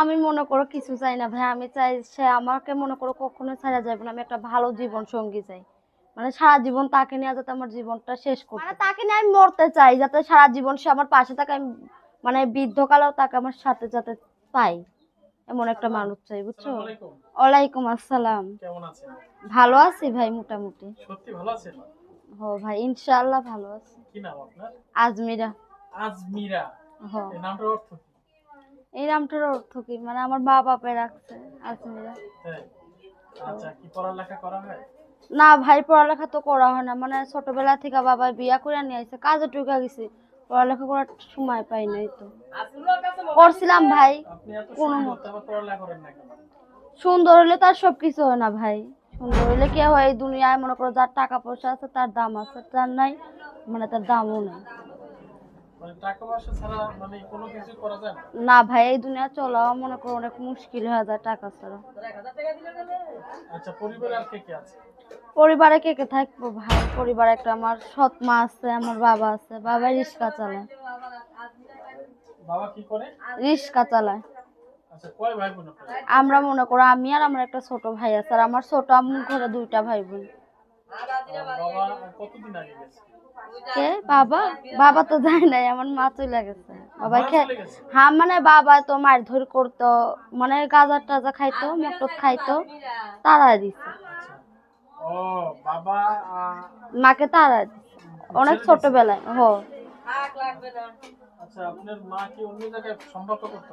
আমি মনে করো কিছু চাই না ভাই। আমি চাই সে আমাকে মনে করো কখনো ছাড়া যাবে না। আমি একটা ভালো জীবন সঙ্গী চাই। মানে সারা জীবন তাকে নিয়ে যাতে আমার জীবনটা শেষ করতে মানে তাকে নিয়ে আমি মরতে চাই যাতে সারা জীবন সে আমার পাশে থাকে। আমি মানে বৃদ্ধকালেও তাকে আমার সাথে যাতে পাই। এমন একটা মানুষ চাই বুঝছ? ওয়ালাইকুম আসসালাম। কেমন আছেন? ভালো আছি ভাই মোটামুটি। সত্যি ভালো আছেন? হ ভাই ইনশাআল্লাহ ভালো আছি। কি নাম আপনার? আজমিরা। আজমিরা। হ। এই নামটার অর্থ এই নামটার অর্থ কি? মানে আমার মা বাপে রাখছে আজমিরা তাই? আচ্ছা কি পড়ালেখা করা হয়? না ভাই পড়ালেখা তো করা হয় না। মানে ছোটবেলা থেকে বাবা বিয়া করে নিয়ে আসছে কাজে টুকা গেছে। পড়ালেখা করার সময় পাই নাই তো। করছিলাম ভাই কোনো সুন্দর কেন? হলে তার সব কিছু হয় না ভাই। সুন্দর হলে কি হয় এই দুনিয়ায় মনে করো যার টাকা পয়সা আছে তার দাম আছে তার নাই মানে তার দামও নেই। না? না ভাই এই দুনিয়া চলাও মনে করো অনেক মুশকিল হয়ে যায় টাকা ছাড়া। আচ্ছা পরিবারে কে কে আছে? পরিবারে কে কে থাকব ভাই? পরিবারে একটা আমার সৎ মা আছে আমার বাবা আছে বাবা রিক্সা চালায়। বাবা কি করে? রিক্সা চালায়। আচ্ছা কয় ভাই বোন আপনার? আমরা মনে করো আমি আর আমার একটা ছোট ভাই আছে আর আমার ছোট আম্মুর ঘরে দুইটা ভাই বোন বাবা কতদিন আগে গেছে? কে? বাবা? বাবা তো যায় নাই আমার মা চলে গেছে। বাবা হ্যাঁ মানে বাবা তো মার ধর করতো মানে গাজা টাজা খাইতো মটর খাইতো তারা দিছে। মাকে তারা দিছে। অনেক? ছোটবেলায় হো। আচ্ছা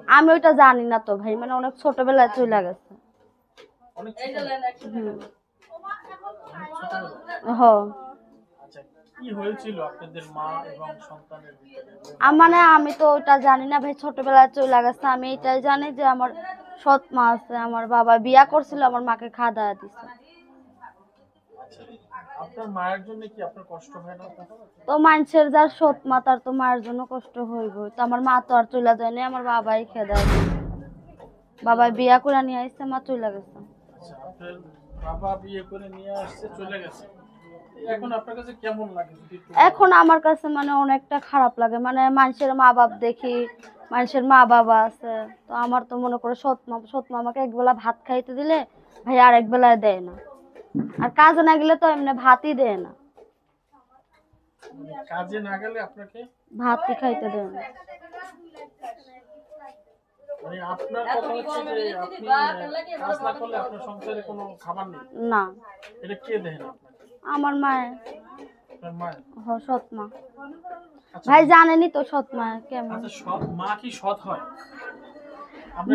আমি ওইটা জানি না তো ভাই মানে অনেক ছোটবেলায় চলে গেছে। হো। কি হয়েছিল আপনাদের মা এবং সন্তানের মানে আমি তো ওইটা জানি না ভাই ছোটবেলায় চলে গেছে। আমি এটাই জানি যে আমার সৎ মা আছে আমার বাবা বিয়া করছিল আমার মাকে খাওয়া দাওয়া দিছে। আচ্ছা আপনার মায়ের জন্য কি আপনার কষ্ট হয় না? তো মানুষের যার সৎ মা তার তো মায়ের জন্য কষ্ট হইব তো আমার মা তো আর চলে যায়নি আমার বাবাই খেয়ে দেয় বাবাই বিয়া করে নিয়ে আসছে মা চলে গেছে। আচ্ছা আপনার বাবা বিয়ে করে নিয়ে আসছে চলে গেছে? এখন আপনার কাছে কেমন লাগে যদি একটু এখন আমার কাছে মানে অনেকটা খারাপ লাগে। মানে মানুষের মা বাপ দেখি মানুষের মা বাবা আছে তো আমার তো মনে করো সৎ মা সৎ মা আমাকে একবেলা ভাত খাইতে দিলে ভাই আর এক বেলায় দেয় না। আর কাজে না গেলে তো এমনি ভাতই দেয় না। কাজে না গেলে আপনাকে? ভাতই খাইতে দেয় না। মানে আপনার কথা হচ্ছে যে আপনি কাজ না করলে আপনার সংসারে কোনো খাবার নেই। না। এটা কে দেন আপনাকে আমার মায়ের। হ, সৎ মা। আচ্ছা। ভাই জানেনি তো সৎ মা কেমন? আচ্ছা মা কি সৎ হয়?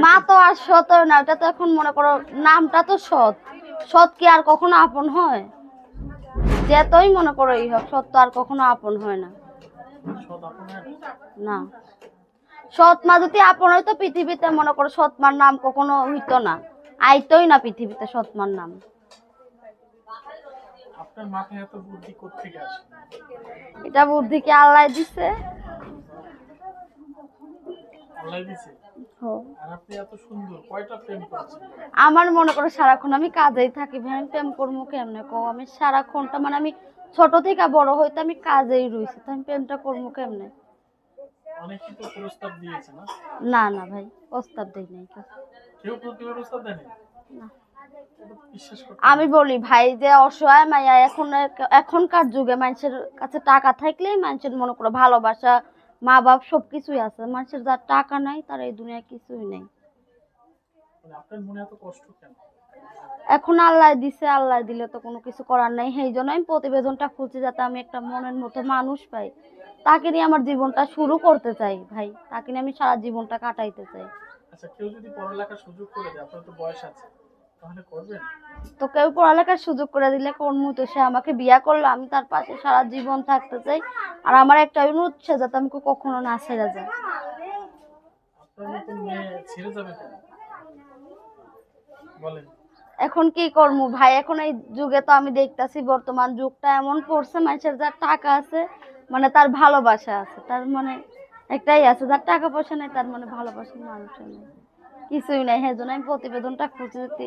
মা তো আর সৎ হয় না ওটা তো এখন মনে করো নামটা তো সৎ। সৎ কি আর কখনো আপন হয়? যেতই মনে করো এই হোক সৎ তো আর কখনো আপন হয় না? না। সৎ মা যদি আপন হয় তো পৃথিবীতে মনে করো সৎ মার নাম কখনো হইতো না। আইতোই না পৃথিবীতে সৎ মার নাম। আপনার মাথায় এত বুদ্ধি আসে? এটা বুদ্ধি কি আল্লাহ দিছে? আল্লাহ দিছে? আর আপনি এত সুন্দর কয়টা প্রেম করেছেন? আমার মনে করো সারাক্ষণ আমি কাজেই থাকি ভাই আমি প্রেম করব কেমনে? কো আমি সারাক্ষণটা মানে আমি ছোট থেকে বড় হইতে আমি কাজেই রইছি তো আমি প্রেমটা করব কেমনে? অনেকে তো প্রস্তাব দিয়েছে না? না না ভাই প্রস্তাব দেই নাই কেউ। প্রতিবার প্রস্তাব দেয়নি না। আমি বলি ভাই যে অসহায় মাইয়া এখন এখনকার যুগে মানুষের কাছে টাকা থাকলেই মানুষের মনে করো ভালোবাসা মা বাপ সব কিছুই আছে। মানুষের যার টাকা নাই তার এই দুনিয়ায় কিছুই নেই। মানে এখন আল্লাহ দিছে আল্লাহ দিলে তো কোনো কিছু করার নাই। সেই জন্য আমি প্রতিবেদনটা খুঁজছি যাতে আমি একটা মনের মতো মানুষ পাই। তাকে নিয়ে আমার জীবনটা শুরু করতে চাই ভাই। তাকে নিয়ে আমি সারা জীবনটা কাটাইতে চাই। আচ্ছা কেউ যদি পড়ালেখার সুযোগ করে দেয় আপনার তো বয়স আছে। তো কেউ পড়ালেখার সুযোগ করে দিলে কোন মুহূর্তে সে আমাকে বিয়া করল আমি তার পাশে সারা জীবন থাকতে চাই। আর আমার একটা অনুরোধ সে যাতে আমাকে কখনো না ছেড়ে যায়। এখন কি করব? ভাই এখন এই যুগে তো আমি দেখতাছি বর্তমান যুগটা এমন পড়ছে মানুষের যার টাকা আছে মানে তার ভালোবাসা আছে। তার মানে একটাই আছে যার টাকা পয়সা নেই তার মানে ভালোবাসার মানুষের নেই। কিছুই নাই হ্যাঁ আমি প্রতিবেদনটা খুঁজে দিতে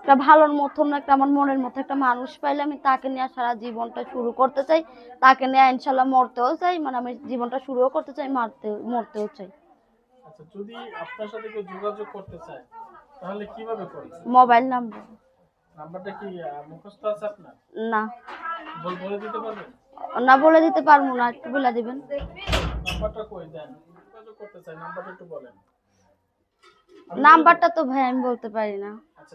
একটা ভালোর মতন একটা আমার মনের মতো একটা মানুষ পাইলে আমি তাকে নিয়ে সারা জীবনটা শুরু করতে চাই। তাকে নিয়ে ইনশাল্লাহ মরতেও চাই মানে আমি জীবনটা শুরুও করতে চাই মারতে মরতেও চাই। আচ্ছা যদি আপনার সাথে কেউ যোগাযোগ করতে চায় তাহলে কীভাবে করবে? Mobile number. নাম্বারটা কি মুখস্থ আছে আপনার? না। বলে দিতে পারবেন না বলে দিতে পারব না একটু বলে দিবেন। নাম্বারটা কই দেন? যোগাযোগ করতে চাই নাম্বারটা একটু বলেন। নাম্বারটা তো ভাই আমি বলতে পারি না। আচ্ছা